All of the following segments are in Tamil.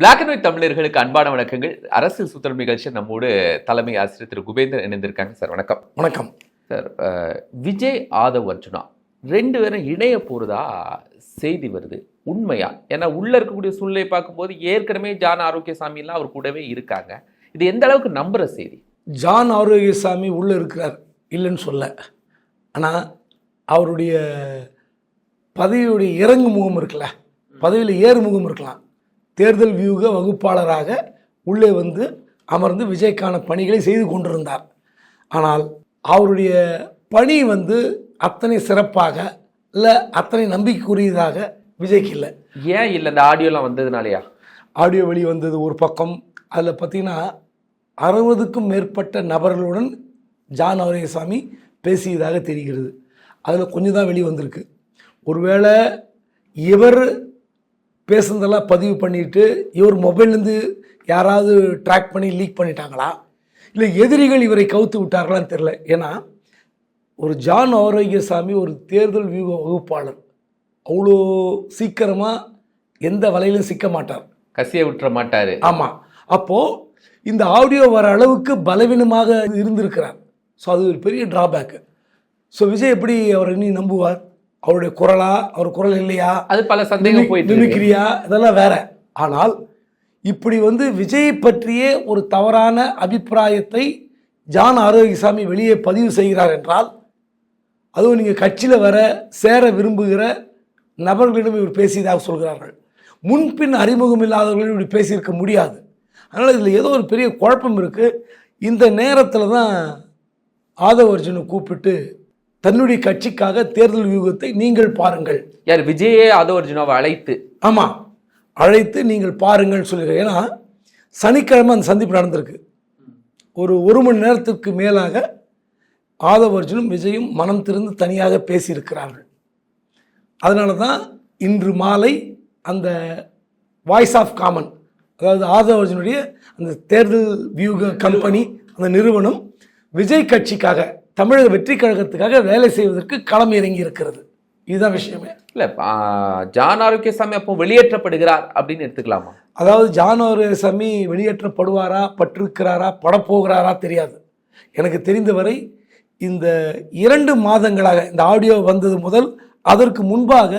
பிளாக் அண்ட் ஒயிட் தமிழர்களுக்கு அன்பான வணக்கங்கள். அரசியல் சூத்திரம் நிகழ்ச்சி நம்மோடு தலைமை ஆசிரியர் திரு குபேந்தர் இணைந்திருக்காங்க. சார் வணக்கம். வணக்கம். சார் விஜய் ஆதவ் அர்ஜுனா ரெண்டு பேரும் இணைய போறதா செய்தி வருது. உண்மையா? ஏன்னா உள்ள இருக்கக்கூடிய சூழ்நிலை பார்க்கும்போது ஏற்கனவே ஜான் ஆரோக்கியசாமிலாம் அவர் கூடவே இருக்காங்க. இது எந்த அளவுக்கு நம்புற செய்தி? ஜான் ஆரோக்கியசாமி உள்ளே இருக்கிறார் இல்லைன்னு சொல்ல. ஆனால் அவருடைய பதவியுடைய இறங்கு முகம் இருக்குல்ல பதவியில் ஏறு முகம் இருக்கலாம். தேர்தல் வியூக வகுப்பாளராக உள்ளே வந்து அமர்ந்து விஜய்க்கான பணிகளை செய்து கொண்டிருந்தார். ஆனால் அவருடைய பணி வந்து அத்தனை சிறப்பாக இல்லை அத்தனை நம்பிக்கைக்குரியதாக விஜய்க்கு இல்லை. ஏன் இல்லை? இந்த ஆடியோலாம் வந்ததுனாலயா? ஆடியோ வெளி வந்தது ஒரு பக்கம். அதில் பார்த்தீங்கன்னா அறுபதுக்கும் மேற்பட்ட நபர்களுடன் ஜான் ஆரோக்கியசாமி பேசியதாக தெரிகிறது. அதில் கொஞ்சம் தான் வெளி வந்திருக்கு. ஒருவேளை இவர் பேசுனதெல்லாம் பதிவு பண்ணிட்டு இவர் மொபைல்லேருந்து யாராவது ட்ராக் பண்ணி லீக் பண்ணிட்டாங்களா? இல்லை எதிரிகள் இவரை கவுத்து விட்டார்களான்னு தெரில ஏன்னா ஒரு ஜான் ஆரோக்கியசாமி ஒரு தேர்தல் வியூக வகுப்பாளர். அவ்வளோ சீக்கிரமாக எந்த வலையிலும் சிக்க மாட்டார். கசிய விட்டுற மாட்டாரு. ஆமாம் அப்போது இந்த ஆடியோ வர அளவுக்கு பலவீனமாக இருந்திருக்கிறார். ஸோ அது ஒரு பெரிய டிராபேக்கு ஸோ விஜய் எப்படி அவர் இனி நம்புவார்? அவருடைய குரலா அவர் குரல் இல்லையா? அது பல சந்தேகம் போயிட்டு. மிமிக்ரியா இதெல்லாம் வேற. ஆனால் இப்படி வந்து விஜய் பற்றிய ஒரு தவறான அபிப்பிராயத்தை ஜான் ஆரோக்கியசாமி வெளியே பதிவு செய்கிறார் என்றால் அதுவும் நீங்கள் கட்சியில் வர சேர விரும்புகிற நபர்களிடம் இவர் பேசியதாக சொல்கிறார்கள். முன்பின் அறிமுகம் இல்லாதவர்களிடம் இப்படி பேசியிருக்க முடியாது. அதனால் இதில் ஏதோ ஒரு பெரிய குழப்பம் இருக்குது இந்த நேரத்தில் தான் ஆதவ அர்ஜுனை கூப்பிட்டு தன்னுடைய கட்சிக்காக தேர்தல் வியூகத்தை நீங்கள் பாருங்கள். யார் விஜயே ஆதவ் அர்ஜுனாவை அழைத்து. ஆமாம் அழைத்து நீங்கள் பாருங்கள் சொல்லிடுறேன் ஏன்னா சனிக்கிழமை அந்த சந்திப்பு நடந்திருக்கு. ஒரு ஒரு மணி நேரத்துக்கு மேலாக ஆதவ அர்ஜுனும் விஜயும் மனம் திறந்து தனியாக பேசியிருக்கிறார்கள். அதனால தான் இன்று மாலை அந்த வாய்ஸ் ஆஃப் காமன் அதாவது ஆதவ அர்ஜுனுடைய அந்த தேர்தல் வியூக கம்பெனி அந்த நிறுவனம் விஜய் கட்சிக்காக தமிழக வெற்றி கழகத்துக்காக வேலை செய்வதற்கு களம் இறங்கி இருக்கிறது இதுதான் விஷயமே. இல்ல ஜான் ஆரோக்கியசாமி அப்போ வெளியேற்றப்படுகிறார் அப்படின்னு எடுத்துக்கலாமா? அதாவது ஜான் சாமி வெளியேற்றப்படுவாரா பட்டிருக்கிறாரா படப்போகிறாரா தெரியாது. எனக்கு தெரிந்தவரை இந்த இரண்டு மாதங்களாக இந்த ஆடியோ வந்தது முதல் அதற்கு முன்பாக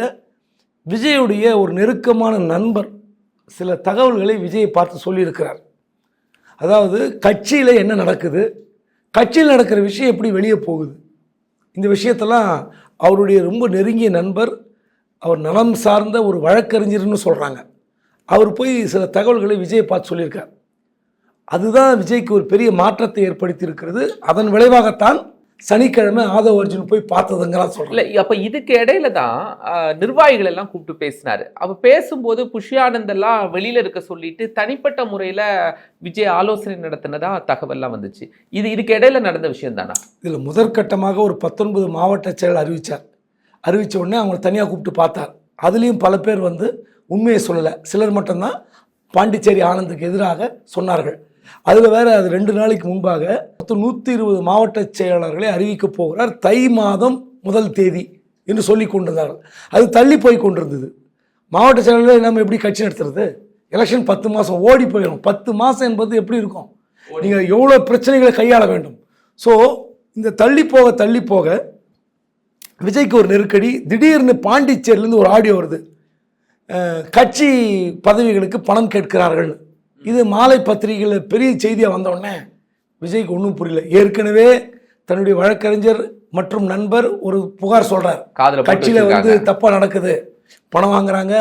விஜயுடைய ஒரு நெருக்கமான நண்பர் சில தகவல்களை விஜயை பார்த்து சொல்லியிருக்கிறார். அதாவது கட்சியில் என்ன நடக்குது? கட்சியில் நடக்கிற விஷயம் எப்படி வெளியே போகுது? இந்த விஷயத்தெல்லாம் அவருடைய ரொம்ப நெருங்கிய நண்பர் அவர் நலம் சார்ந்த ஒரு வழக்கறிஞர்னு சொல்கிறாங்க அவர் போய் சில தகவல்களை விஜயை பார்த்து சொல்லியிருக்கார். அதுதான் விஜய்க்கு ஒரு பெரிய மாற்றத்தை ஏற்படுத்தியிருக்கிறது. அதன் விளைவாகத்தான் சனிக்கிழமை ஆதவ அர்ஜுன் போய் பார்த்ததுங்கலாம் சொல்கிறேன் இல்ல அப்ப இதுக்கு இடையில தான் நிர்வாகிகள் எல்லாம் கூப்பிட்டு பேசினாரு. அவ பேசும்போது புஷ்யானந்த் எல்லாம் வெளியில இருக்க சொல்லிட்டு தனிப்பட்ட முறையில விஜய் ஆலோசனை நடத்தினதா தகவல்லாம் வந்துச்சு. இது இதுக்கு இடையில நடந்த விஷயம் தானா? இதில் முதற்கட்டமாக ஒரு பத்தொன்பது மாவட்ட செயல் அறிவித்தார் அறிவித்த உடனே அவங்கள தனியாக கூப்பிட்டு பார்த்தார். அதுலேயும் பல பேர் வந்து உண்மையை சொல்லலை. சிலர் மட்டும்தான் பாண்டிச்சேரி ஆனந்துக்கு எதிராக சொன்னார்கள். அதில் வேற அது ரெண்டு நாளைக்கு முன்பாக மொத்தம் நூற்றி இருபது மாவட்ட செயலாளர்களை அறிவிக்கப் போகிறார். தை மாதம் முதல் தேதி என்று சொல்லி கொண்டிருந்தார்கள். அது தள்ளி போய் கொண்டிருந்தது. மாவட்ட செயலாளர்கள் நம்ம எப்படி கட்சி நடத்துறது? எலெக்ஷன் பத்து மாதம் ஓடி போயிடும். பத்து மாதம் என்பது எப்படி இருக்கும்? நீங்கள் எவ்வளோ பிரச்சனைகளை கையாள வேண்டும்? ஸோ இந்த தள்ளி போக தள்ளி போக விஜய்க்கு ஒரு நெருக்கடி திடீர்னு பாண்டிச்சேரியிலேருந்து ஒரு ஆடியோ வருது. கட்சி பதவிகளுக்கு பணம் கேட்கிறார்கள். இது மாலை பத்திரிகையில் பெரிய செய்தியாக வந்தோடனே விஜய்க்கு ஒன்றும் புரியல. ஏற்கனவே தன்னுடைய வழக்கறிஞர் மற்றும் நண்பர் ஒரு புகார் போட்டு கட்சியில் வந்து. தப்பாக நடக்குது. பணம் வாங்குறாங்க.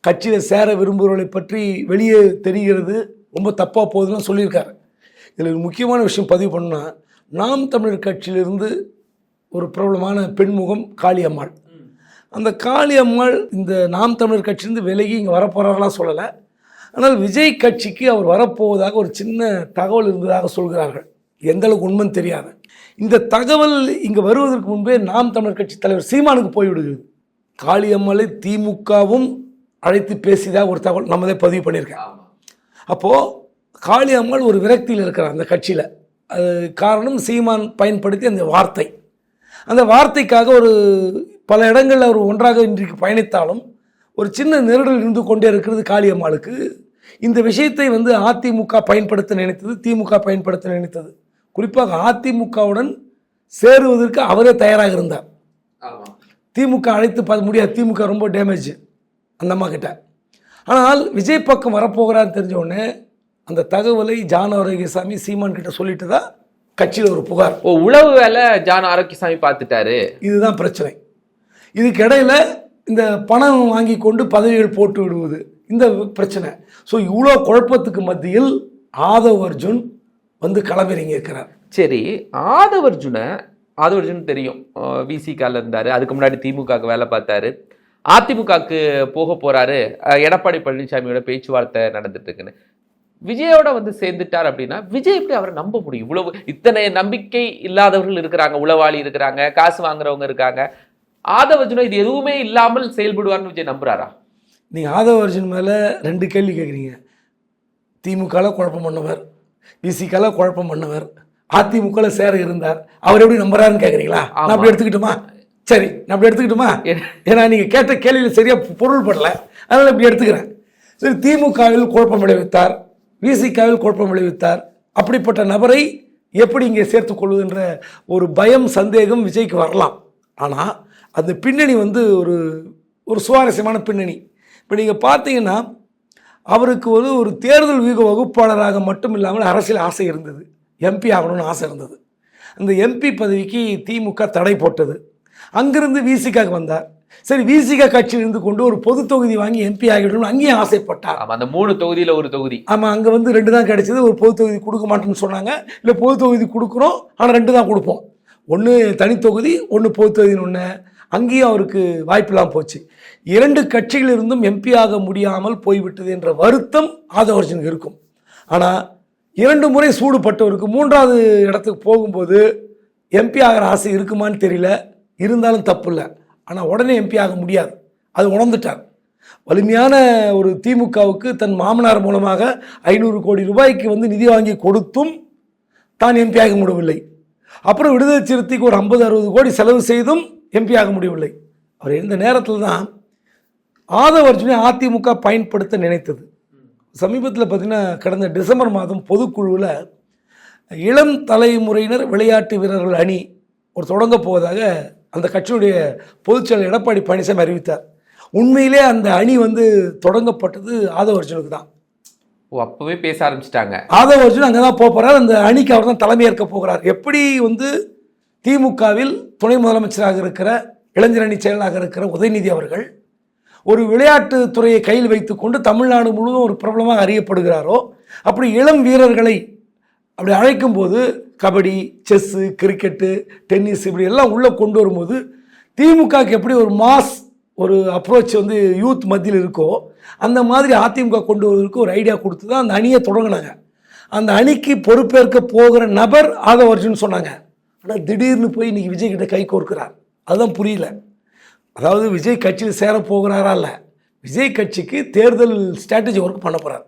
கட்சியில் சேர விரும்புகிறவர்களை பற்றி வெளியே தெரிகிறது. ரொம்ப தப்பாக போகுதுன்னு சொல்லியிருக்காரு. இதில் ஒரு முக்கியமான விஷயம் பதிவு பண்ணா நாம் தமிழர் கட்சியிலிருந்து ஒரு பிரபலமான பெண்முகம் காளியம்மாள். அந்த காளியம்மாள் இந்த நாம் தமிழர் கட்சியிலிருந்து விலகி இங்கே வரப்போகிறாரெலாம் சொல்லலை. ஆனால் விஜய் கட்சிக்கு அவர் வரப்போவதாக ஒரு சின்ன தகவல் இருந்ததாக சொல்கிறார்கள். எந்த அளவுக்கு உண்மைன்னு தெரியாது. இந்த தகவல் இங்கே வருவதற்கு முன்பே நாம் தமிழர் கட்சி தலைவர் சீமானுக்கு போய்விடுகிறது. காளியம்மலை திமுகவும் அழைத்து பேசியதாக ஒரு தகவல் நம்மதே பதிவு பண்ணியிருக்கேன். அப்போது காளியம்மாள் ஒரு விரக்தியில் இருக்கிறார் அந்த கட்சியில். அது காரணம் சீமான் பயன்படுத்தி அந்த வார்த்தை. அந்த வார்த்தைக்காக ஒரு பல இடங்களில் அவர் ஒன்றாக இன்றைக்கு பயணித்தாலும் ஒரு சின்ன நெருடல் இருந்து கொண்டே இருக்கிறது காளியம்மாளுக்கு. இந்த விஷயத்தை வந்து அதிமுக பயன்படுத்த நினைத்தது திமுக பயன்படுத்த நினைத்தது. குறிப்பாக அதிமுகவுடன் சேருவதற்கு அவரே தயாராக இருந்தார். திமுக அழைத்து பார்க்க முடியாது. திமுக ரொம்ப டேமேஜ் அந்த அம்மா கிட்ட. ஆனால் விஜய் பக்கம் வரப்போகிறான்னு தெரிஞ்ச உடனே அந்த தகவலை ஜான் ஆரோக்கியசாமி சீமான் கிட்ட சொல்லிட்டு தான் கட்சியில் ஒரு புகார். ஓ உளவு வேலை ஜான் ஆரோக்கியசாமி பார்த்துட்டாரு. இதுதான் பிரச்சனை. இதுக்கு இடையில இந்த பணம் வாங்கி கொண்டு பதவிகள் போட்டு விடுவது. இந்த பிரச்சனை. ஸோ இவ்வளோ குழப்பத்துக்கு மத்தியில் ஆதவ் அர்ஜுன் வந்து களமிறங்கி இருக்கிறார் சரி ஆதவர்ஜுனை ஆதவர்ஜுன் தெரியும். விசிகால இருந்தார். அதுக்கு முன்னாடி திமுகவுக்கு வேலை பார்த்தாரு. அதிமுகவுக்கு போக போகிறாரு எடப்பாடி பழனிசாமியோட பேச்சுவார்த்தை நடந்துட்டு இருக்குன்னு. விஜயோட வந்து சேர்ந்துட்டார் அப்படின்னா விஜய் எப்படி அவரை நம்ப முடியும்? இவ்வளவு இத்தனை நம்பிக்கை இல்லாதவர்கள் இருக்கிறாங்க உளவாளி இருக்கிறாங்க காசு வாங்குறவங்க இருக்காங்க. ஆதவர்ஜுன இது எதுவுமே இல்லாமல் செயல்படுவார்னு விஜய் நம்புறாரா? நீங்கள் ஆதவ அர்ஜுன் மேலே ரெண்டு கேள்வி கேட்குறீங்க திமுகவில் குழப்பம் பண்ணவர் விசிகால குழப்பம் பண்ணவர் அதிமுகவில் சேர இருந்தார். அவர் எப்படி நம்புறாருன்னு கேட்குறீங்களா நான் அப்படி எடுத்துக்கிட்டுமா? சரி நான் அப்படி எடுத்துக்கிட்டுமா? ஏன்னா நீங்கள் கேட்ட கேள்வியில் சரியாக பொருள் படல. அதனால் இப்படி எடுத்துக்கிறேன். சரி திமுகவில் குழப்பம் விளைவித்தார் விசிகாவில் குழப்பம் விளைவித்தார். அப்படிப்பட்ட நபரை எப்படி இங்கே சேர்த்துக் கொள்வதுன்ற ஒரு பயம் சந்தேகம் விஜய்க்கு வரலாம். ஆனால் அந்த பின்னணி வந்து ஒரு ஒரு சுவாரஸ்யமான பின்னணி. இப்போ நீங்கள் பார்த்தீங்கன்னா அவருக்கு ஒரு ஒரு தேர்தல் வியூக வகுப்பாளராக மட்டும் இல்லாமல் அரசியல் ஆசை இருந்தது. எம்பி ஆகணும்னு ஆசை இருந்தது. அந்த எம்பி பதவிக்கு திமுக தடை போட்டது. அங்கிருந்து விசிகாக்கு வந்தார். சரி விசிகா கட்சியில் இருந்து கொண்டு ஒரு பொது தொகுதி வாங்கி எம்பி ஆகிடணும்னு அங்கேயும் ஆசைப்பட்டார். அந்த மூணு தொகுதியில ஒரு தொகுதி. ஆமாம் அங்கே வந்து ரெண்டு தான் கிடைச்சது. ஒரு பொது தொகுதி கொடுக்க மாட்டேன்னு சொன்னாங்க. இல்லை பொது தொகுதி கொடுக்குறோம் ஆனால் ரெண்டு தான் கொடுப்போம். ஒன்று தனி தொகுதி ஒன்று பொது தொகுதின்னு ஒன்று அங்கேயும் அவருக்கு வாய்ப்பெல்லாம் போச்சு. இரண்டு கட்சிகளிலிருந்தும் எம்பி ஆக முடியாமல் போய்விட்டது என்ற வருத்தம் ஆதவர்ஜனுக்கு இருக்கும். ஆனால் இரண்டு முறை சூடுபட்டவருக்கு மூன்றாவது இடத்துக்கு போகும்போது எம்பி ஆகிற ஆசை இருக்குமான்னு தெரியல. இருந்தாலும் தப்பு இல்லை ஆனால் உடனே எம்பி ஆக முடியாது. அது உணர்ந்துட்டார். வலிமையான ஒரு திமுகவுக்கு தன் மாமனார் மூலமாக ஐநூறு கோடி ரூபாய்க்கு வந்து நிதி வாங்கி கொடுத்தும் தான் எம்பி ஆக முடியவில்லை. அப்புறம் விடுதலை சிறுத்தைக்கு ஒரு ஐம்பது அறுபது கோடி செலவு செய்தும் எம்பி ஆக முடியவில்லை. அவர் எந்த நேரத்தில் தான் ஆதவர்ஜுனை அதிமுக பயன்படுத்த நினைத்தது. சமீபத்தில் பார்த்தீங்கன்னா கடந்த டிசம்பர் மாதம் பொதுக்குழுவில் இளம் தலைமுறையினர் விளையாட்டு வீரர்கள் அணி ஒரு தொடங்க போவதாக அந்த கட்சியுடைய பொதுச்செயலர் எடப்பாடி பழனிசாமி அறிவித்தார். உண்மையிலே அந்த அணி வந்து தொடங்கப்பட்டது ஆதவர்ஜுனுக்கு தான். ஓ அப்பவே பேச ஆரம்பிச்சிட்டாங்க. ஆதவ அர்ஜுன் அங்கே தான் போகிறார் அந்த அணிக்கு அவர் தான் தலைமையேற்க போகிறார். எப்படி வந்து திமுகவில் துணை முதலமைச்சராக இருக்கிற இளைஞர் அணி செயலாளராக இருக்கிற உதயநிதி அவர்கள் ஒரு விளையாட்டு துறையை கையில் வைத்துக்கொண்டு தமிழ்நாடு முழுவதும் ஒரு பிரபலமாக அறியப்படுகிறாரோ அப்படி இளம் வீரர்களை அப்படி அழைக்கும்போது கபடி செஸ்ஸு கிரிக்கெட்டு டென்னிஸ் இப்படி எல்லாம் உள்ளே கொண்டு வரும்போது திமுகக்கு எப்படி ஒரு மாஸ் ஒரு அப்ரோச் வந்து யூத் மத்தியில் இருக்கோ அந்த மாதிரி அதிமுக கொண்டு வருவதற்கு ஒரு ஐடியா கொடுத்து தான் அந்த அணியை தொடங்கினாங்க. அந்த அணிக்கு பொறுப்பேற்க போகிற நபர் ஆதவர்ஜுன்னு சொன்னாங்க. ஆனால் திடீர்னு போய் இன்னைக்கு விஜய் கிட்ட கை கோர்க்கிறார். அதுதான் புரியல. அதாவது விஜய் கட்சியில் சேர போகிறாரா இல்லை? விஜய் கட்சிக்கு தேர்தல் ஸ்ட்ராட்டஜி ஒர்க் பண்ண போகிறார்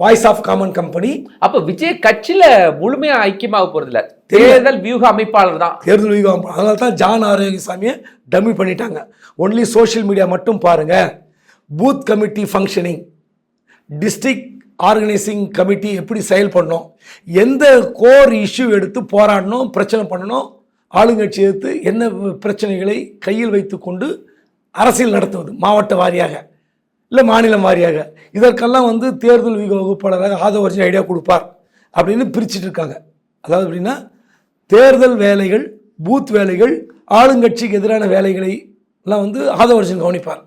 வாய்ஸ் ஆஃப் காமன் கம்பெனி அப்ப விஜய் கட்சியில முழுமையா ஐக்கியமாக போறது இல்ல தேர்தல் வியூக அமைப்பாளர் தான். தேர்தல் வியூகம் அதனால தான் ஜான் ஆரோக்கியசாமியை டம்மி பண்ணிட்டாங்க. ஒன்லி சோஷியல் மீடியா மட்டும் பாருங்க. Booth committee functioning district organising committee எப்படி செயல்படணும்? எந்த கோர் இஷ்யூ எடுத்து போராடணும் பிரச்சனை பண்ணணும்? ஆளுங்கட்சி எடுத்து என்ன பிரச்சனைகளை கையில் வைத்துக்கொண்டு அரசியல் நடத்துவது மாவட்ட வாரியாக இல்லை மாநிலம் வாரியாக. இதற்கெல்லாம் வந்து தேர்தல் விக வகுப்பாளராக ஆதவர்ஜன் ஐடியா கொடுப்பார் அப்படின்னு பிரிச்சுட்டு இருக்காங்க. அதாவது எப்படின்னா தேர்தல் வேலைகள் பூத் வேலைகள் ஆளுங்கட்சிக்கு எதிரான வேலைகளை எல்லாம் வந்து ஆதவரிசன் கவனிப்பார்.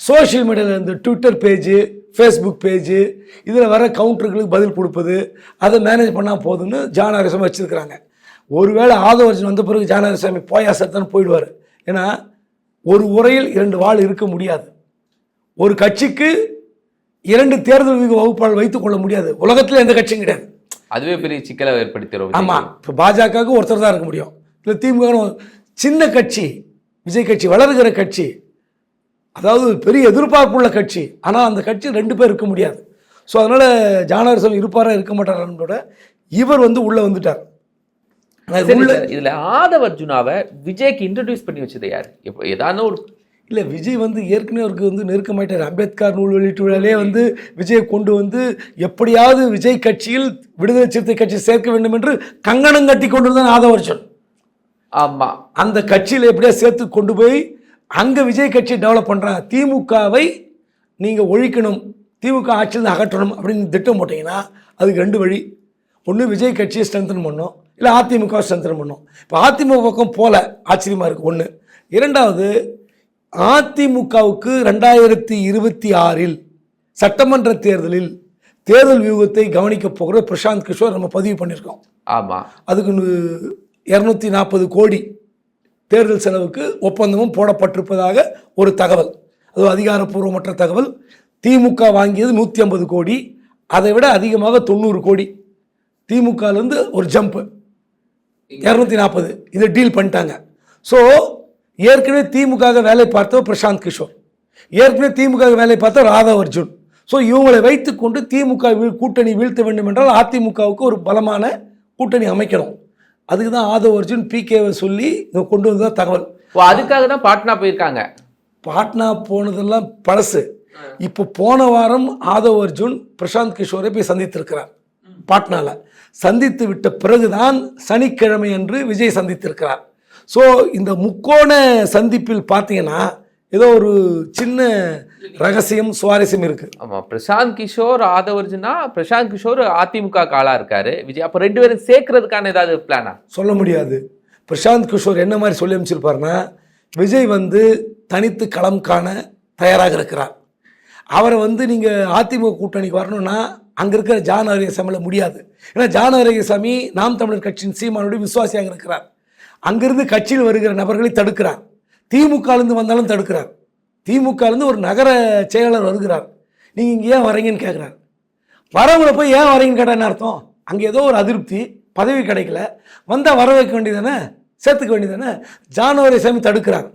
சோஷியல் மீடியாவில் இந்த ட்விட்டர் பேஜு ஃபேஸ்புக் பேஜு இதில் வர கவுண்டர்களுக்கு பதில் கொடுப்பது அதை மேனேஜ் பண்ணால் போதும்னு ஜான் ஆரிசாமி வச்சுருக்கிறாங்க. ஒருவேளை ஆதவர்ஜன் வந்த பிறகு ஜான் ஆரிசாமி போயா சத்தன்னு போயிடுவார். ஏன்னா ஒரு உரையில் இரண்டு வாள் இருக்க முடியாது. ஒரு கட்சிக்கு இரண்டு தேர்தல் வகுப்பாளர் வைத்துக் கொள்ள முடியாது. உலகத்தில் எந்த கட்சியும் கிடையாது. அதுவே பெரிய சிக்கலை ஏற்படுத்திடும் ஆமாம் இப்போ பாஜகவுக்கு ஒருத்தர் தான் இருக்க முடியும். இல்லை திமுக சின்ன கட்சி விஜய் கட்சி வளருகிற கட்சி அதாவது பெரிய எதிர்பார்ப்புள்ள கட்சி. ஆனால் அந்த கட்சி ரெண்டு பேர் இருக்க முடியாது. ஸோ அதனால் ஜானரசன் இருப்பாரா இருக்க மாட்டாரான்னு கூட இவர் வந்து உள்ளே வந்துட்டார் ஆனா சரி உள்ள சார், இதுல ஆதவ அர்ஜுனாவை விஜய்க்கு இன்ட்ரடியூஸ் பண்ணி வச்சது யாரு? இப்போ ஏதாவது ஒரு இல்லை விஜய் வந்து ஏற்கனவே அவருக்கு வந்து நெருக்கமாயிட்டார். அம்பேத்கர் நூல் வெளியீட்டு விழாலே வந்து விஜயை கொண்டு வந்து எப்படியாவது விஜய் கட்சியில் விடுதலை சிறுத்தை கட்சி சேர்க்க வேண்டும் என்று கங்கணம் கட்டி கொண்டு வந்தான் ஆதவர்ஷன் ஆமா. அந்த கட்சியில் எப்படியா சேர்த்து கொண்டு போய் அங்கே விஜய் கட்சி டெவலப் பண்ணுறாங்க திமுகவை நீங்கள் ஒழிக்கணும் திமுக ஆட்சியிலிருந்து அகற்றணும் அப்படின்னு திட்டம் போட்டிங்கன்னா அதுக்கு ரெண்டு வழி. ஒன்று விஜய் கட்சியை ஸ்ட்ரென்தன் பண்ணணும். இல்லை அதிமுக ஸ்ட்ரென்தன் பண்ணணும் இப்போ அதிமுக பக்கம் போல ஆச்சரியமாக இருக்குது ஒன்று இரண்டாவது அதிமுகவுக்கு ரெண்டாயிரத்தி இருபத்தி ஆறில் சட்டமன்ற தேர்தலில் தேர்தல் வியூகத்தை கவனிக்க போகிற பிரசாந்த் கிஷோர் நம்ம பதிவு பண்ணியிருக்கோம். ஆமா. அதுக்கு இரநூத்தி நாற்பது கோடி தேர்தல் செலவுக்கு ஒப்பந்தமும் போடப்பட்டிருப்பதாக ஒரு தகவல். அது அதிகாரப்பூர்வமற்ற தகவல். திமுக வாங்கியது நூற்றி ஐம்பது கோடி. அதை விட அதிகமாக தொண்ணூறு கோடி. திமுகலேருந்து ஒரு ஜம்ப். இரநூத்தி நாற்பது இதை டீல் பண்ணிட்டாங்க. ஸோ ஏற்கனவே திமுக வேலை பார்த்தவர் பிரசாந்த் கிஷோர். ஏற்கனவே திமுக வேலை பார்த்த அர்ஜுன் ஸோ இவங்களை வைத்துக்கொண்டு திமுக கூட்டணி வீழ்த்த வேண்டும் என்றால் அதிமுகவுக்கு ஒரு பலமான கூட்டணி அமைக்கணும். அதுக்கு தான் ஆதவ் அர்ஜுன் பிகேவை சொல்லி கொண்டு வந்ததா தகவல். அதுக்காக தான் பாட்னா போயிருக்காங்க. பாட்னா போனதெல்லாம் பழசு. இப்போ போன வாரம் ஆதவ் அர்ஜுன் பிரசாந்த் கிஷோரை போய் சந்தித்திருக்கிறார். பாட்னால சந்தித்து விட்ட பிறகுதான் சனிக்கிழமை அன்று விஜய் சந்தித்திருக்கிறார். ஸோ இந்த முக்கோண சந்திப்பில் பார்த்தீங்கன்னா ஏதோ ஒரு சின்ன ரகசியம் சுவாரஸ்யம் இருக்கு. ஆமா பிரசாந்த் கிஷோர் ஆதவர்ஜுனா பிரசாந்த் கிஷோர் அதிமுக ஆளா இருக்காரு. விஜய் அப்ப ரெண்டு பேரும் சேர்க்கறதுக்கான ஏதாவது பிளானா சொல்ல முடியாது. பிரசாந்த் கிஷோர் என்ன மாதிரி சொல்லி அமைச்சிருப்பாருன்னா விஜய் வந்து தனித்து களம் காண தயாராக இருக்கிறார். அவரை வந்து நீங்கள் அதிமுக கூட்டணிக்கு வரணும்னா அங்கே இருக்கிற ஜான் ஆரோக்கியசாமியில் முடியாது. ஏன்னா ஜான் சாமி நாம் தமிழர் கட்சியின் சீமானுடைய விசுவாசியாக இருக்கிறார். அங்கிருந்து கட்சியில் வருகிற நபர்களை தடுக்கிறார். திமுகலேருந்து வந்தாலும் தடுக்கிறார். திமுகலேருந்து ஒரு நகர செயலாளர் வருகிறார். நீங்கள் இங்கே ஏன் வரீங்கன்னு கேட்குறாரு வரவங்கள போய் ஏன் வரீங்கன்னு கேட்டால் என்ன அர்த்தம்? அங்கே ஏதோ ஒரு அதிருப்தி பதவி கிடைக்கல. வந்தால் வர வைக்க வேண்டியதானே சேர்த்துக்க வேண்டியதானே ஜானவரி சாமி தடுக்கிறார்.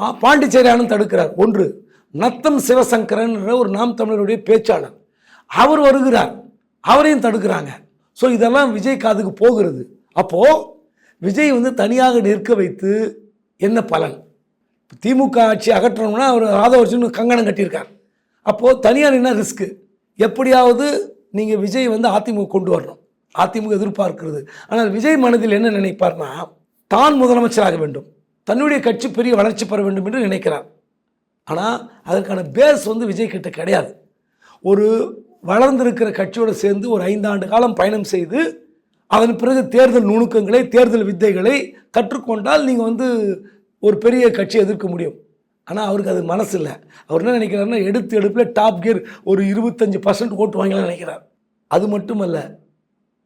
ஆ, பாண்டிச்சேரி ஆனந்த் தடுக்கிறார். ஒன்று நத்தம் சிவசங்கரன் ஒரு நாம் தமிழருடைய பேச்சாளர். அவர் வருகிறார். அவரையும் தடுக்கிறாங்க. ஸோ இதெல்லாம் விஜய் காதுக்கு போகிறது. அப்போது விஜய் வந்து தனியாக நிற்க வைத்து என்ன பலன்? திமுக ஆட்சி அகற்றணும்னா அவர் ராதவர்ஷன் கங்கணம் கட்டியிருக்கார். அப்போது தனியாக என்ன ரிஸ்க்கு. எப்படியாவது நீங்கள் விஜய் வந்து அதிமுக கொண்டு வரணும். அதிமுக எதிர்பார்க்கிறது. ஆனால் விஜய் மனதில் என்ன நினைப்பார்னா தான் முதலமைச்சராக வேண்டும். தன்னுடைய கட்சி பெரிய வளர்ச்சி பெற வேண்டும் என்று நினைக்கிறார். ஆனால் அதற்கான பேஸ் வந்து விஜய் கிட்ட கிடையாது. ஒரு வளர்ந்திருக்கிற கட்சியோடு சேர்ந்து ஒரு ஐந்தாண்டு காலம் பயணம் செய்து அதன் பிறகு தேர்தல் நுணுக்கங்களை தேர்தல் வித்தைகளை கற்றுக்கொண்டால் நீங்கள் வந்து ஒரு பெரிய கட்சி எதிர்க்க முடியும். ஆனால் அவருக்கு அது மனசு இல்லை. அவர் என்ன நினைக்கிறாருன்னா எடுத்து எடுப்பில் டாப் கியர் ஒரு இருபத்தஞ்சு பர்சன்ட் ஓட்டு வாங்கலாம் நினைக்கிறார். அது மட்டுமல்ல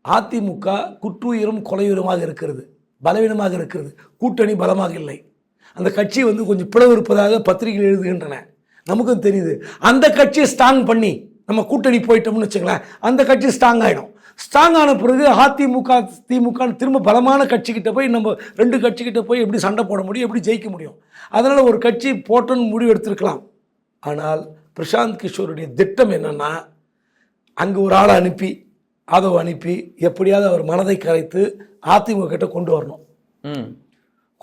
அதிமுக குற்றுயிரும் கொலையுரமாக இருக்கிறது பலவீனமாக இருக்கிறது கூட்டணி பலமாக இல்லை. அந்த கட்சி வந்து கொஞ்சம் பிளவு இருப்பதாக பத்திரிகைகள் எழுதுகின்றன. நமக்கும் தெரியுது. அந்த கட்சியை ஸ்ட்ராங் பண்ணி நம்ம கூட்டணி போயிட்டோம்னு வச்சுங்களேன் அந்த கட்சி ஸ்ட்ராங் ஆகிடும் ஸ்ட்ராங் ஆன பிறகு அதிமுக திமுக திரும்ப பலமான கட்சிக்கிட்ட போய் நம்ம ரெண்டு கட்சிக்கிட்ட போய் எப்படி சண்டை போட முடியும் எப்படி ஜெயிக்க முடியும்? அதனால் ஒரு கட்சி போட்டோன்னு முடிவு எடுத்திருக்கலாம். ஆனால் பிரசாந்த் கிஷோருடைய திட்டம் என்னன்னா அங்கே ஒரு ஆளை அனுப்பி ஆதவ அனுப்பி எப்படியாவது அவர் மனதை கரைத்து அதிமுக கிட்ட கொண்டு வரணும்.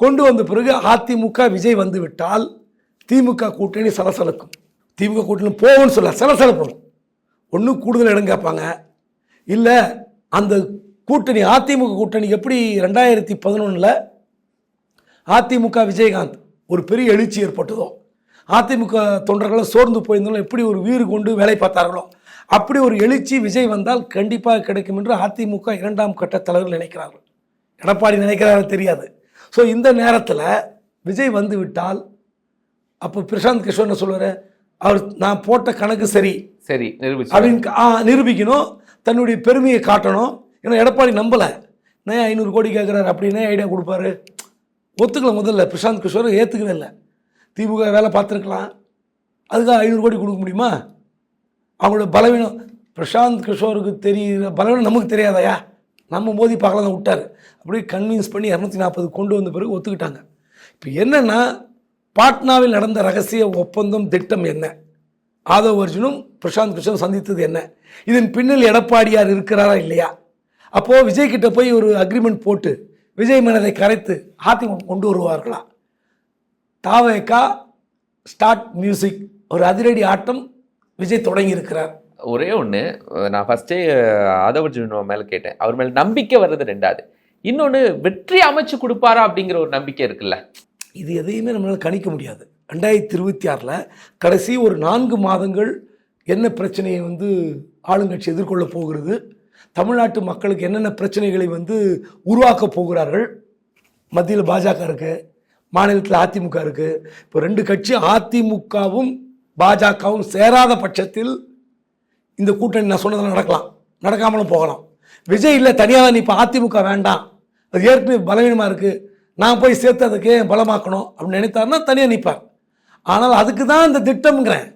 கொண்டு வந்த பிறகு அதிமுக விஜய் வந்து விட்டால் திமுக கூட்டணி சலசலக்கும். திமுக கூட்டணி போகும்னு சொல்ல சலசலப்படும். ஒன்று கூடுதல் இடம் கேட்பாங்க. இல்லை அந்த கூட்டணி அதிமுக கூட்டணி எப்படி ரெண்டாயிரத்தி பதினொன்றில் அதிமுக விஜயகாந்த் ஒரு பெரிய எழுச்சி ஏற்பட்டதோ அதிமுக தொண்டர்களும் சோர்ந்து போயிருந்தாலும் எப்படி ஒரு வீறு கொண்டு வேலை பார்த்தார்களோ அப்படி ஒரு எழுச்சி விஜய் வந்தால் கண்டிப்பாக கிடைக்கும் என்று அதிமுக இரண்டாம் கட்ட தலைவர்கள் நினைக்கிறார்கள். எடப்பாடி நினைக்கிறார்கள் தெரியாது. ஸோ இந்த நேரத்தில் விஜய் வந்து விட்டால் அப்போ பிரசாந்த் கிஷோர் என்ன சொல்லுவார் அவர் நான் போட்ட கணக்கு சரி. சரி அப்படின்னு நிரூபிக்கணும். தன்னுடைய பெருமையை காட்டணும். ஏன்னா எடப்பாடி நம்பலை. நான் ஐநூறு கோடி கேட்குறாரு அப்படின்னு ஐடியா கொடுப்பாரு. ஒத்துக்கல முதல்ல. பிரசாந்த் கிஷோர் ஏற்றுக்கவே இல்லை. திமுக வேலை பார்த்துருக்கலாம். அதுக்காக ஐநூறு கோடி கொடுக்க முடியுமா? அவங்களோட பலவீனம் பிரசாந்த் கிஷோருக்கு தெரிகிற பலவீனம் நமக்கு தெரியாதயா நம்ம மோதி பார்க்கலாம் தான் விட்டார். அப்படியே கன்வின்ஸ் பண்ணி இரநூத்தி நாற்பது கொண்டு வந்த பிறகு ஒத்துக்கிட்டாங்க. இப்போ என்னென்னா பாட்னாவில் நடந்த ரகசிய ஒப்பந்தம் திட்டம் என்ன? ஆதவ் அர்ஜுனும் பிரசாந்த் கிருஷ்ணன் சந்தித்தது என்ன? இதன் பின்னில் எடப்பாடியார் இருக்கிறாரா இல்லையா? அப்போது விஜய் கிட்ட போய் ஒரு அக்ரிமெண்ட் போட்டு விஜய் மனதை கரைத்து அதிமுக கொண்டு வருவார்களா? தாவேக்கா ஸ்டார்ட் மியூசிக் ஒரு அதிரடி ஆட்டம் விஜய் தொடங்கி இருக்கிறார். ஒரே ஒன்று நான் ஃபஸ்ட்டே ஆதவர்ஜுன் மேலே கேட்டேன். அவர் மேலே நம்பிக்கை வர்றது ரெண்டாவது. இன்னொன்று வெற்றி அமைச்சு கொடுப்பாரா அப்படிங்கிற ஒரு நம்பிக்கை இருக்குல்ல? இது எதையுமே நம்மளால் கணிக்க முடியாது. ரெண்டாயிரத்தி இருபத்தி ஆறில் கடைசி ஒரு நான்கு மாதங்கள் என்ன பிரச்சனையை வந்து ஆளுங்கட்சி எதிர்கொள்ள போகிறது தமிழ்நாட்டு மக்களுக்கு என்னென்ன பிரச்சனைகளை வந்து உருவாக்க போகிறார்கள் மத்தியில் பாஜக இருக்குது மாநிலத்தில் அதிமுக இருக்குது இப்போ ரெண்டு கட்சி அதிமுகவும் பாஜகவும் சேராத பட்சத்தில் இந்த கூட்டணி நான் சொன்னதெல்லாம் நடக்கலாம். நடக்காமலும் போகலாம். விஜய் இல்லை தனியாக நீ இப்போ அதிமுக வேண்டாம். அது ஏற்கனவே பலவீனமாக இருக்குது நான் போய் சேர்த்து அதுக்கு பலமாக்கணும் அப்படின்னு நினைத்தாருன்னா தனியாக நிற்பார் ஆனால் அதுக்கு தான் இந்த திட்டம்ங்கிறேன்.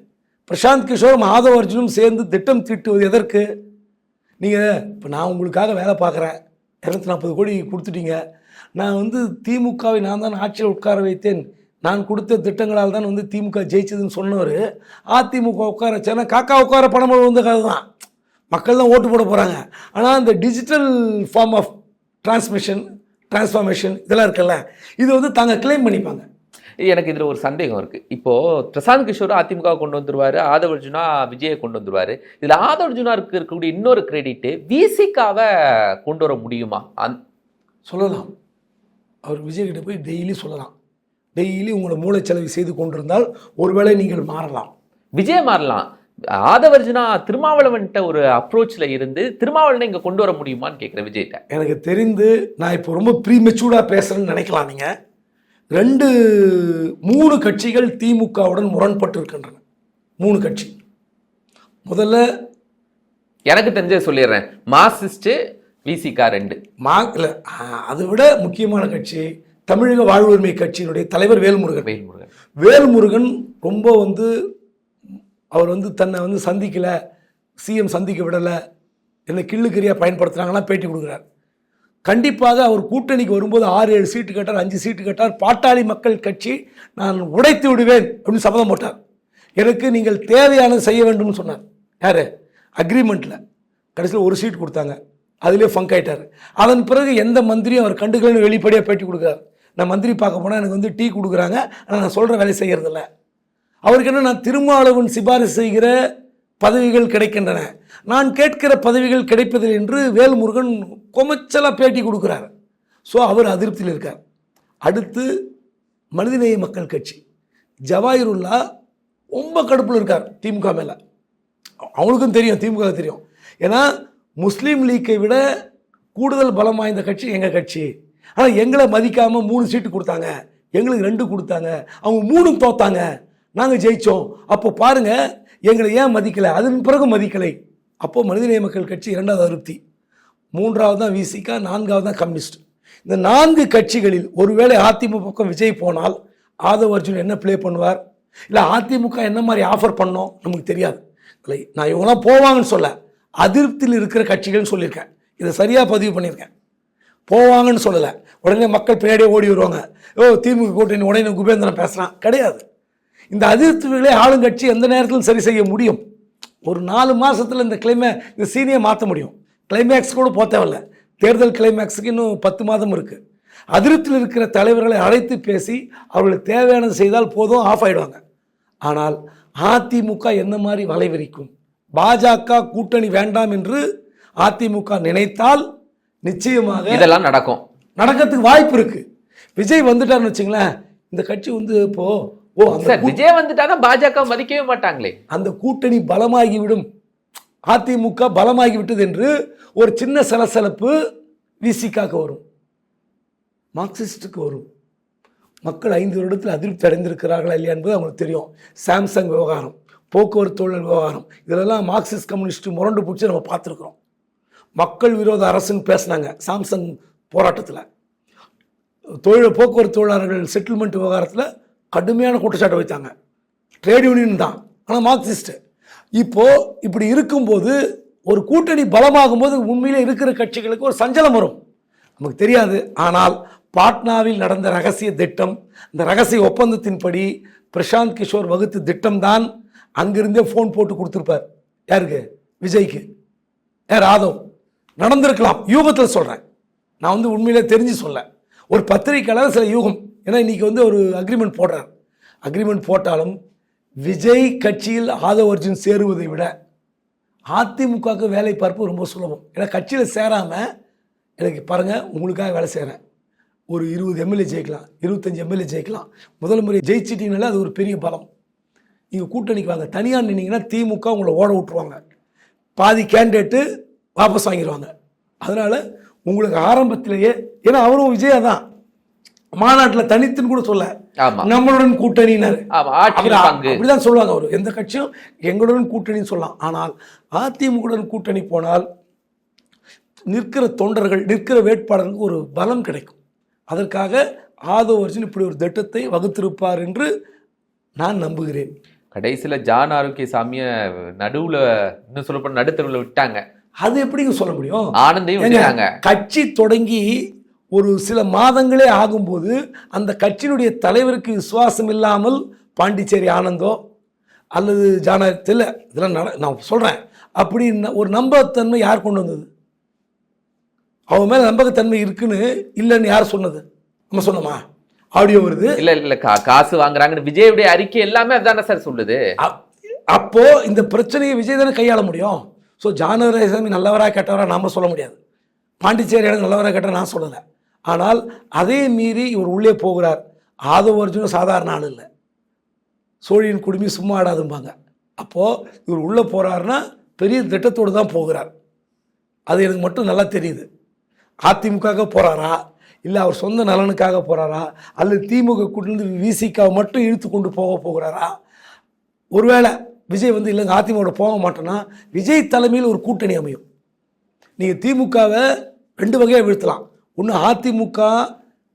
பிரசாந்த் கிஷோரும் மாதவ அர்ஜுனும் சேர்ந்து திட்டம் தீட்டுவது எதற்கு? நீங்கள் இப்போ நான் உங்களுக்காக வேலை பார்க்குறேன். இரநூத்தி நாற்பது கோடி கொடுத்துட்டீங்க. நான் வந்து திமுகவை நான் தான் ஆட்சியில் உட்கார வைத்தேன். நான் கொடுத்த திட்டங்களால் தான் வந்து திமுக ஜெயிச்சதுன்னு சொன்னவர். அதிமுக உட்கார வச்சேன்னா காக்கா உட்கார பணம் வந்து கதை தான். மக்கள் தான் ஓட்டு போட போகிறாங்க ஆனால் இந்த digital form of transmission transformation இதெல்லாம் இருக்குல்ல? இது வந்து தாங்க கிளைம் பண்ணிப்பாங்க. எனக்கு இதில் ஒரு சந்தேகம் இருக்குது இப்போது பிரசாந்த் கிஷோர் அதிமுக கொண்டு வந்துருவாரு ஆதவர்ஜுனா விஜயை கொண்டு வந்துருவாரு. இதில் ஆதவர்ஜுனாருக்கு இருக்கக்கூடிய இன்னொரு கிரெடிட்டு விசிகாவை கொண்டு வர முடியுமா? அந் சொல்லலாம். அவர் விஜய்கிட்ட போய் டெய்லி சொல்லலாம். டெய்லி உங்களோட மூளைச்சலவை செய்து கொண்டிருந்தால் ஒருவேளை நீங்கள் மாறலாம். விஜய் மாறலாம். ஆதவர்ஜுனா திருமாவளவன்ட்ட ஒரு அப்ரோச்சில் இருந்து திருமாவளவனை இங்கே கொண்டு வர முடியுமான்னு கேட்குறேன் விஜய்கிட்ட. எனக்கு தெரிந்து நான் இப்போ ரொம்ப ப்ரீ மெச்சூர்டாக பேசுகிறேன்னு நினைக்கலாம் நீங்கள் ரெண்டு மூணு கட்சிகள் திமுகவுடன் முரண்பட்டு இருக்கின்றன மூணு கட்சி. முதல்ல எனக்கு தெரிஞ்சதை சொல்லிடுறேன். மார்க்சிஸ்ட்டு விசிகா ரெண்டு. மா இல்லை அதை விட முக்கியமான கட்சி தமிழக வாழ்வுரிமை கட்சியினுடைய தலைவர் வேல்முருகன். வேல்முருகன். வேல்முருகன் ரொம்ப வந்து அவர் வந்து தன்னை வந்து சந்திக்கலை சிஎம் சந்திக்க விடலை என்னை கிள்ளுக்கரியாக பயன்படுத்துகிறாங்கலாம் பேட்டி கொடுக்குறார். கண்டிப்பாக அவர் கூட்டணிக்கு வரும்போது ஆறு ஏழு சீட்டு கேட்டார் அஞ்சு சீட்டு கேட்டார். பாட்டாளி மக்கள் கட்சி நான் உடைத்து விடுவேன் அப்படின்னு சபதம் போட்டார். எனக்கு நீங்கள் தேவையானது செய்ய வேண்டும்னு சொன்னார். யார்? அக்ரிமெண்ட்டில் கடைசியில் ஒரு சீட் கொடுத்தாங்க. அதிலே ஃபங்க் ஆகிட்டார் அதன் பிறகு எந்த மந்திரியும் அவர் கண்டுக்கலன்னு வெளிப்படையாக பேட்டி கொடுக்குறார் நான் மந்திரி பார்க்க போனால் எனக்கு வந்து டீ கொடுக்குறாங்க. ஆனால் நான் சொல்கிற வேலையை செய்கிறதில்ல அவருக்கு என்ன நான் திருமாவளவன் சிபாரிசு செய்கிற பதவிகள் கிடைக்கின்றன. நான் கேட்கிற பதவிகள் கிடைப்பதில் என்று வேல்முருகன் கொமைச்சலாக பேட்டி கொடுக்குறார். ஸோ அவர் அதிருப்தியில் இருக்கார். அடுத்து மனிதநேய மக்கள் கட்சி. ஜவாஹிருல்லா ரொம்ப கடுப்பில் இருக்கார் திமுக மேலே. அவங்களுக்கும் தெரியும் திமுக தெரியும். ஏன்னா முஸ்லீம் லீக்கை விட கூடுதல் பலம் வாய்ந்த கட்சி எங்கள் கட்சி? ஆனால் எங்களை மதிக்காமல் மூணு சீட்டு கொடுத்தாங்க. எங்களுக்கு ரெண்டு கொடுத்தாங்க. அவங்க மூணும் தோத்தாங்க. நாங்கள் ஜெயித்தோம் அப்போ பாருங்க எங்களை ஏன் மதிக்கலை? அதன் பிறகு மதிக்கலை. அப்போது மனிதநேய மக்கள் கட்சி இரண்டாவது அதிருப்தி. மூன்றாவது தான் விசிகா நான்காவது தான் கம்யூனிஸ்ட். இந்த நான்கு கட்சிகளில் ஒருவேளை அதிமுக பக்கம் விஜய் போனால் ஆதவ் அர்ஜுன் என்ன ப்ளே பண்ணுவார்? இல்லை அதிமுக என்ன மாதிரி ஆஃபர் பண்ணோம்? நமக்கு தெரியாது. இல்லை நான் இவங்களாம் போவாங்கன்னு சொல்ல அதிருப்தியில் இருக்கிற கட்சிகள்னு சொல்லியிருக்கேன். இதை சரியாக பதிவு பண்ணியிருக்கேன். போவாங்கன்னு சொல்லலை. உடனே மக்கள் பின்னாடியே ஓடி வருவாங்க. ஓ திமுக கூட்டணி உடனே குபேந்திரன் பேசுகிறான் கிடையாது. இந்த அதிருப்திகளை ஆளுங்கட்சி எந்த நேரத்திலும் சரி செய்ய முடியும். ஒரு நாலு மாசத்துல இந்த கிளைமே இந்த சீனியை மாற்ற முடியும். கிளைமேக்ஸ் கூட போக தேவையில்ல. தேர்தல் கிளைமேக்ஸுக்கு இன்னும் பத்து மாதம் இருக்குது அதிருப்தியில் இருக்கிற தலைவர்களை அழைத்து பேசி அவர்களுக்கு தேவையானது செய்தால் போதும் ஆஃப் ஆயிடுவாங்க. ஆனால் அதிமுக என்ன மாதிரி வலைவிரிக்கும்? பாஜக கூட்டணி வேண்டாம் என்று அதிமுக நினைத்தால் நிச்சயமாக இதெல்லாம் நடக்கும். நடக்கிறதுக்கு வாய்ப்பு இருக்கு. விஜய் வந்துட்டாருன்னு வச்சுங்களேன் இந்த கட்சி வந்து இப்போ ஓ சார் விஜய் வந்துட்டாதான் பாஜக மதிக்கவே மாட்டாங்களே. அந்த கூட்டணி பலமாகிவிடும். அதிமுக பலமாகி விட்டது என்று ஒரு சின்ன சலசலப்பு விசிகாக்கு வரும். மார்க்சிஸ்டுக்கு வரும். மக்கள் ஐந்து வருடத்தில் அதிருப்தி அடைந்திருக்கிறார்களா இல்லையா என்பது அவங்களுக்கு தெரியும். சாம்சங் விவகாரம் போக்குவரத்து தொழில் விவகாரம் இதிலெல்லாம் மார்க்சிஸ்ட் கம்யூனிஸ்ட் முரண்டு பிடிச்சி நம்ம பார்த்துருக்குறோம். மக்கள் விரோத அரசுன்னு பேசினாங்க சாம்சங் போராட்டத்தில். தொழில் போக்குவரத்து தொழிலாளர்கள் செட்டில்மெண்ட் விவகாரத்தில் கடுமையான குற்றச்சாட்டு வைத்தாங்க ட்ரேட் யூனியன் தான். ஆனால் மார்க்சிஸ்ட்டு இப்போ இப்படி இருக்கும்போது ஒரு கூட்டணி பலமாகும் போது உண்மையிலே இருக்கிற கட்சிகளுக்கு ஒரு சஞ்சலம் வரும். நமக்கு தெரியாது. ஆனால் பாட்னாவில் நடந்த ரகசிய திட்டம் இந்த ரகசிய ஒப்பந்தத்தின்படி பிரசாந்த் கிஷோர் வகுத்த திட்டம்தான் அங்கிருந்தே ஃபோன் போட்டு கொடுத்துருப்பார். யாருக்கு? விஜய்க்கு. யார்? ஆதவ். நடந்திருக்கலாம். யூகத்தில் சொல்கிறேன் நான் வந்து உண்மையிலே தெரிஞ்சு சொல்ல. ஒரு பத்திரிகையாளர் சில யூகம் ஏன்னா இன்னைக்கு வந்து ஒரு அக்ரிமெண்ட் போடுறார். அக்ரிமெண்ட் போட்டாலும் விஜய் கட்சியில் ஆதவ அர்ஜுன் சேருவதை விட அதிமுகவுக்கு வேலை பார்ப்பு ரொம்ப சுலபம். ஏன்னா கட்சியில் சேராமல் எனக்கு பாருங்கள் உங்களுக்காக வேலை செய்கிறேன் ஒரு இருபது எம்எல்ஏ ஜெயிக்கலாம் இருபத்தஞ்சி எம்எல்ஏ ஜெயிக்கலாம். முதல் முறை ஜெயிச்சிட்டிங்கனால அது ஒரு பெரிய பலம். நீங்கள் கூட்டணிக்கு வாங்க. தனியாக நின்னீங்கன்னா திமுக உங்களை ஓட விட்டுருவாங்க. பாதி கேண்டிடேட்டு வாபஸ் வாங்கிடுவாங்க அதனால் உங்களுக்கு ஆரம்பத்திலேயே ஏன்னா அவரும் விஜயா தான். மாநாட்டில் தனித்துன்னு கூட சொல்ல. நம்மளுடன் பங்கு. அப்படிதான் சொல்லுவாங்க அவர். எந்த கட்சியும் எங்களுடன் கூட்டணின்னு சொல்லலாம். ஆனால் அதிமுகவுடன் கூட்டணி போனால் நிற்கிற தொண்டர்கள் நிற்கிற வேட்பாளருக்கு ஒரு பலம் கிடைக்கும். அதற்காக ஆதவ அர்ஜுன் இப்படி ஒரு திட்டத்தை வகுத்திருப்பார் என்று நான் நம்புகிறேன். கடைசியில ஜான் ஆரோக்கியசாமிய நடுவுல இன்னும் சொல்லப்போனா நடுத்தருவுல விட்டாங்க. அது எப்படிங்க சொல்ல முடியும்? ஆனந்தையும் கட்சி தொடங்கி ஒரு சில மாதங்களே ஆகும்போது அந்த கட்சியினுடைய தலைவருக்கு விசுவாசம் இல்லாமல் பாண்டிச்சேரி ஆனந்தோ அல்லது ஜானகத்தில் இதெல்லாம் நட நான் சொல்கிறேன் அப்படி ஒரு நம்பகத்தன்மை யார் கொண்டு வந்தது? அவன் மேலே நம்பகத்தன்மை இருக்குன்னு இல்லைன்னு யார் சொன்னது? நம்ம சொன்னோமா? ஆடியோ வருது. இல்ல இல்ல கா- காசு வாங்குறாங்கன்னு விஜயுடைய அறிக்கை எல்லாமே அதானே சார் சொல்லுது? அப்- அப்போ இந்த பிரச்சனையை விஜய் தானே கையாள முடியும்? ஸோ ஜானவரசாமி நல்லவரா கெட்டவரா நாம சொல்ல முடியாது. பாண்டிச்சேரி எனக்கு நல்லவரா கெட்ட நான் சொல்லலை. ஆனால் அதே மீறி இவர் உள்ளே போகிறார். ஆதவ அர்ஜுனும் சாதாரண ஆள் இல்லை. சோழியின் குடுமி சும்மா ஆடாதும்பாங்க. அப்போது இவர் உள்ளே போகிறாருன்னா பெரிய திட்டத்தோடு தான் போகிறார். அது எனக்கு மட்டும் நல்லா தெரியுது. அதிமுகவுக்கு போகிறாரா இல்லை அவர் சொந்த நலனுக்காக போகிறாரா அல்லது திமுக கூட்டிலிருந்து விசிகாவை மட்டும் இழுத்து கொண்டு போக போகிறாரா? ஒருவேளை விஜய் வந்து இல்லைங்க அதிமுக போக மாட்டேன்னா விஜய் தலைமையில் ஒரு கூட்டணி அமையும். நீங்கள் திமுகவை ரெண்டு வகையாக வீழ்த்தலாம். ஒன்று அதிமுக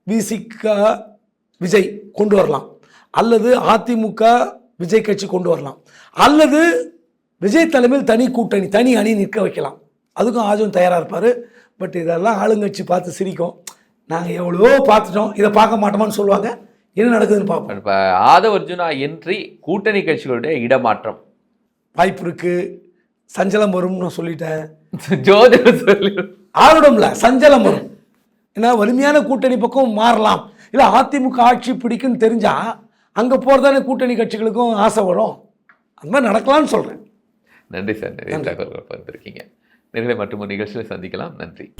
விசிக விஜய் கொண்டு வரலாம். அல்லது அதிமுக விஜய் கட்சி கொண்டு வரலாம். அல்லது விஜய் தலைமையில் தனி கூட்டணி தனி அணி நிற்க வைக்கலாம். அதுக்கும் ஆஜும் தயாராக இருப்பார். பட் இதெல்லாம் ஆளுங்கட்சி பார்த்து சிரிக்கும். நாங்கள் எவ்வளவோ பார்த்துட்டோம். இதை பார்க்க மாட்டோமான்னு சொல்லுவாங்க. என்ன நடக்குதுன்னு பார்ப்போம். இப்ப ஆதவ அர்ஜுனா என்றி கூட்டணி கட்சிகளுடைய இடமாற்றம். வாய்ப்பு இருக்கு. சஞ்சலம் வரும்னு நான் சொல்லிட்டேன். ஜோதிடம் சொல்லி ஆருடம்ல சஞ்சலம் வரும். ஏன்னா வலிமையான கூட்டணி பக்கம் மாறலாம். இல்லை அதிமுக ஆட்சி பிடிக்குன்னு தெரிஞ்சா அங்கே போகிறதானே கூட்டணி கட்சிகளுக்கும் ஆசை வரும். அந்த மாதிரி நடக்கலாம்னு சொல்கிறேன் நன்றி சார். நிறைய தகவல்கள் பகிர்ந்திருக்கீங்க. நேர்களை மற்றும் நிகழ்ச்சியில் சந்திக்கலாம். நன்றி.